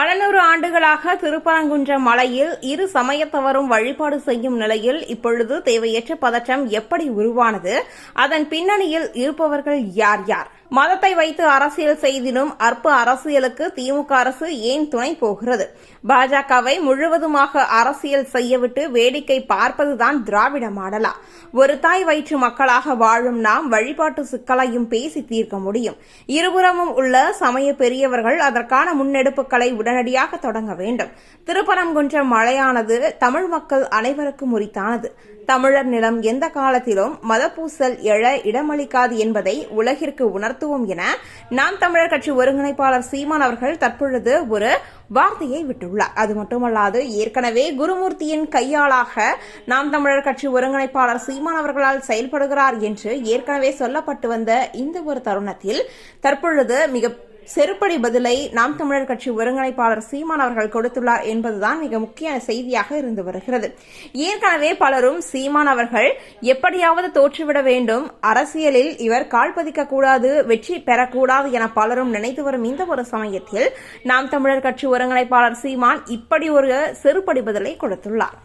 பல நூறு ஆண்டுகளாக திருப்பரங்குன்றம் மலையில் இரு சமயத்தவரும் வழிபாடு செய்யும் நிலையில் இப்பொழுது தேவையற்ற பதற்றம் எப்படி உருவானது? அதன் பின்னணியில் இருப்பவர்கள் யார் யார்? மதத்தை வைத்து அரசியல் செய்திடும் அற்ப அரசியலுக்கு திமுக அரசு ஏன் துணை போகிறது? பாஜகவை முழுவதுமாக அரசியல் செய்யவிட்டு வேடிக்கை பார்ப்பதுதான் திராவிட மாடலா? ஒரு தாய் வயிற்று மக்களாக வாழும் நாம் வழிபாட்டு சிக்கலையும் பேசி தீர்க்க முடியும். இருபுறமும் உள்ள சமய பெரியவர்கள் அதற்கான முன்னெடுப்புகளை உடனடியாக தொடங்க வேண்டும். திருப்பரங்குன்றம் மழையானது தமிழ் மக்கள் அனைவருக்கும் உரித்தானது. தமிழர் நிலம் எந்த காலத்திலும் மதப்பூசல் எழ இடமளிக்காது என்பதை உலகிற்கு நடத்துவோம் என நாம் தமிழர் கட்சி ஒருங்கிணைப்பாளர் சீமான் அவர்கள் தற்பொழுது ஒரு வார்த்தையை விட்டுள்ளார். அது மட்டுமல்லாது ஏற்கனவே குருமூர்த்தியின் கையாளாக நாம் தமிழர் கட்சி ஒருங்கிணைப்பாளர் சீமான் அவர்களால் செயல்படுகிறார் என்று ஏற்கனவே சொல்லப்பட்டு வந்த இந்த ஒரு தருணத்தில் தற்பொழுது மிக செருப்படி பதிலை நாம் தமிழர் கட்சி ஒருங்கிணைப்பாளர் சீமான் அவர்கள் கொடுத்துள்ளார் என்பதுதான் மிக முக்கிய செய்தியாக இருந்து வருகிறது. ஏற்கனவே பலரும் சீமான் அவர்கள் எப்படியாவது தோற்றுவிட வேண்டும். அரசியலில் இவர் கால் பதிக்கக்கூடாது வெற்றி பெறக்கூடாது என பலரும் நினைத்து வரும் இந்த ஒரு சமயத்தில் நாம் தமிழர் கட்சி ஒருங்கிணைப்பாளர் சீமான் இப்படி ஒரு செருப்படி பதிலை கொடுத்துள்ளார்.